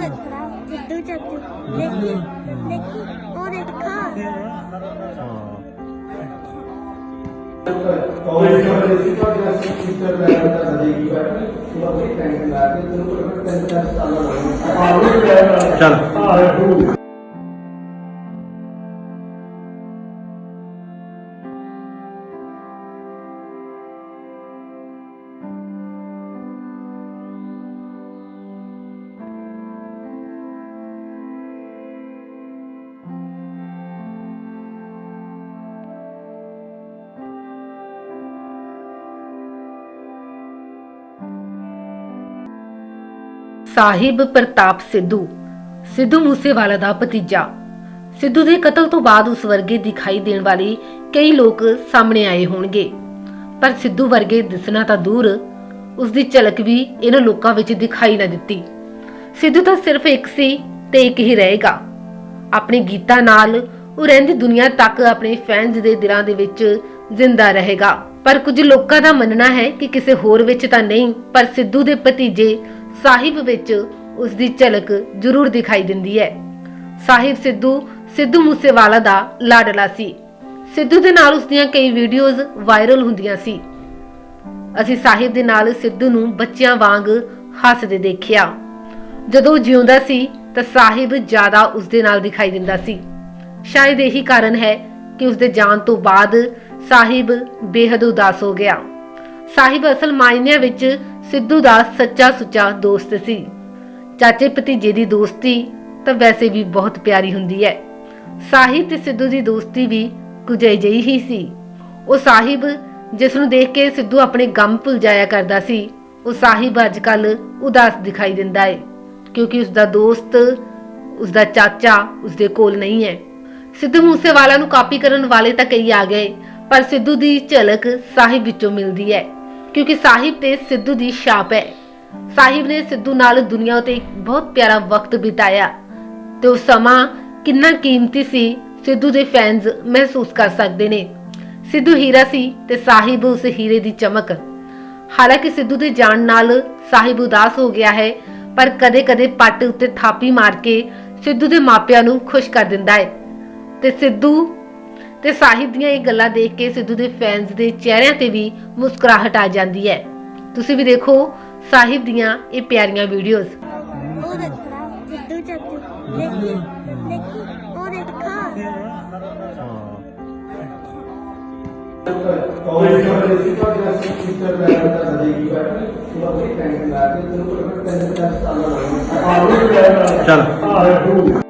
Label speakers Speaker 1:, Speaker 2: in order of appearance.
Speaker 1: ਦੇਖਣਾ ਜਿੱਦੂ ਚੱਦੂ ਦੇਖੀ ਦੇਖੀ ਉਹ ਦੇਖਾ।
Speaker 2: ਕਾਲਜ ਦੇ ਤੁਹਾਡਾ ਟੀਚਰ ਲੈਵਲ ਦਾ ਦੇਗੀ ਬੈਠੀ ਉਹ ਆਪਣੀ ਟੈਂਕ ਲਾ ਕੇ ਤੈਨੂੰ ਕੋਈ ਤਿੰਨ ਚਾਰ ਸਾਲ ਲੱਗਣਗੇ
Speaker 3: ਚੱਲ।
Speaker 4: ਸਾਹਿਬ ਪ੍ਰਤਾਪ ਸਿੱਧੂ। ਸਿੱਧੂ ਮੂਸੇਵਾਲਾ ਦਾ ਭਤੀਜਾ। ਸਿੱਧੂ ਦੇ ਕਤਲ ਤੋਂ ਬਾਅਦ ਉਸ ਵਰਗੇ ਦਿਖਾਈ ਦੇਣ ਵਾਲੇ ਕਈ ਲੋਕ ਸਾਹਮਣੇ ਆਏ ਹੋਣਗੇ। ਪਰ ਸਿੱਧੂ ਵਰਗੇ ਦਿਸਣਾ ਤਾਂ ਦੂਰ। ਉਸ ਦੀ ਝਲਕ ਵੀ ਇਹਨਾਂ ਲੋਕਾਂ ਵਿੱਚ ਦਿਖਾਈ ਨਾ ਦਿੱਤੀ। ਸਿੱਧੂ ਤਾਂ ਸਿਰਫ ਇੱਕ ਸੀ ਤੇ ਇੱਕ ਹੀ ਰਹੇਗਾ। ਆਪਣੇ ਗੀਤਾਂ ਨਾਲ ਉਹ ਰਹਿੰਦੀ ਦੁਨੀਆ ਤੱਕ ਆਪਣੇ ਫੈਨਸ ਦੇ ਦਿਲਾਂ ਦੇ ਵਿੱਚ ਜ਼ਿੰਦਾ ਰਹੇਗਾ। ਪਰ ਕੁਝ ਲੋਕਾਂ ਦਾ ਮੰਨਣਾ ਹੈ ਕਿ ਕਿਸੇ ਹੋਰ ਵਿੱਚ ਤਾਂ ਨਹੀਂ, ਪਰ ਸਿੱਧੂ ਦੇ ਭਤੀਜੇ ਸਾਹਿਬ ਵਿੱਚ ਉਸ ਦੀ ਝਲਕ ਜ਼ਰੂਰ ਦਿਖਾਈ ਦਿੰਦੀ ਹੈ। ਸਾਹਿਬ ਸਿੱਧੂ ਸਿੱਧੂ ਮੂਸੇਵਾਲਾ ਦਾ ਲਾਡਲਾ ਸੀ। ਸਿੱਧੂ ਦੇ ਨਾਲ ਉਸ ਦੀਆਂ ਕਈ ਵੀਡੀਓਜ਼ ਵਾਇਰਲ ਹੁੰਦੀਆਂ ਸੀ। ਅਸੀਂ ਸਾਹਿਬ ਦੇ ਨਾਲ ਸਿੱਧੂ ਨੂੰ ਬੱਚਿਆਂ ਵਾਂਗ ਹੱਸਦੇ ਦੇਖਿਆ। ਜਦੋਂ ਜਿਉਂਦਾ ਸੀ, ਤਾਂ ਸਾਹਿਬ ਜ਼ਿਆਦਾ ਉਸ ਦੇ ਨਾਲ ਦਿਖਾਈ ਦਿੰਦਾ ਸੀ। ਸ਼ਾਇਦ ਇਹੀ ਕਾਰਨ ਹੈ ਕਿ ਉਸ ਦੇ ਜਾਣ ਤੋਂ ਬਾਅਦ ਸਾਹਿਬ ਬੇਹੱਦ ਉਦਾਸ ਹੋ ਗਿਆ। ਸਾਹਿਬ ਅਸਲ ਮਾਇਨਿਆਂ ਵਿੱਚ ਸਿੱਧੂ ਦਾ ਸੱਚਾ ਸੁੱਚਾ ਦੋਸਤ ਸੀ। ਚਾਚੇ ਭਤੀਜੇ ਦੀ ਦੋਸਤੀ ਤਾਂ ਵੈਸੇ ਵੀ ਬਹੁਤ ਪਿਆਰੀ ਹੁੰਦੀ ਹੈ। ਸਾਹਿਬ ਤੇ ਸਿੱਧੂ ਦੀ ਦੋਸਤੀ ਵੀ ਕੁਝ ਅਜਿਹੀ ਹੀ ਸੀ। ਉਹ ਸਾਹਿਬ, ਜਿਸ ਨੂੰ ਦੇਖ ਕੇ ਸਿੱਧੂ ਆਪਣੇ ਗਮ ਭੁੱਲ ਜਾਇਆ ਕਰਦਾ ਸੀ, ਉਹ ਸਾਹਿਬ ਅੱਜਕੱਲ ਉਦਾਸ ਦਿਖਾਈ ਦਿੰਦਾ ਹੈ, ਕਿਉਂਕਿ ਉਸ ਦਾ ਦੋਸਤ ਉਸ ਦਾ ਚਾਚਾ ਉਸ ਦੇ ਕੋਲ ਨਹੀਂ ਹੈ। ਸਿੱਧੂ ਮੂਸੇਵਾਲਾ ਨੂੰ ਕਾਪੀ ਕਰਨ ਵਾਲੇ ਤਾਂ ਕਈ ਆ ਗਏ, ਪਰ ਸਿੱਧੂ ਦੀ ਝਲਕ ਸਾਹਿਬ ਵਿੱਚੋਂ ਮਿਲਦੀ ਹੈ। ਕਿਉਂਕਿ ਸਾਹਿਬ ਤੇ ਸਿੱਧੂ ਦੀ ਛਾਪ ਹੈ। ਸਾਹਿਬ ਨੇ ਸਿੱਧੂ ਨਾਲ ਦੁਨੀਆ ਉਤੇ ਇੱਕ ਬਹੁਤ ਪਿਆਰਾ ਵਕਤ ਬਿਤਾਇਆ ਤੇ ਉਹ ਸਮਾਂ ਕਿੰਨਾ ਕੀਮਤੀ ਸੀ, ਸਿੱਧੂ ਦੇ ਫੈਨਸ ਮਹਿਸੂਸ ਕਰ ਸਕਦੇ ਨੇ। ਸਿੱਧੂ ਹੀਰਾ ਸੀ ਤੇ ਸਾਹਿਬ ਉਸ ਹੀਰੇ ਦੀ ਚਮਕ। ਹਾਲਾਂਕਿ ਸਿੱਧੂ ਦੇ ਜਾਣ ਨਾਲ ਸਾਹਿਬ ਉਦਾਸ ਹੋ ਗਿਆ ਹੈ, ਪਰ ਕਦੇ-ਕਦੇ ਪੱਟ ਉੱਤੇ ਥਾਪੀ ਮਾਰ ਕੇ ਸਿੱਧੂ ਦੇ ਮਾਪਿਆਂ ਨੂੰ ਖੁਸ਼ ਕਰ ਦਿੰਦਾ ਹੈ। ਤੇ ਸਿੱਧੂ ਤੇ ਸਾਹਿਬ ਦੀਆਂ ਇਹ ਗੱਲਾਂ ਦੇਖ ਕੇ ਸਿੱਧੂ ਦੇ ਫੈਨਸ ਦੇ ਚਿਹਰਿਆਂ ਤੇ ਵੀ ਮੁਸਕਰਾਹਟ ਆ ਜਾਂਦੀ ਹੈ। ਤੁਸੀਂ ਵੀ ਦੇਖੋ ਸਾਹਿਬ ਦੀਆਂ ਇਹ ਪਿਆਰੀਆਂ ਵੀਡੀਓਜ਼
Speaker 1: ਉਹ ਦੇਖਣਾ ਜਿੱਦੂ ਚੱਦੂ ਦੇਖੀ ਦੇਖੀ ਉਹ ਦੇਖਾ
Speaker 2: ਕਾਲਜ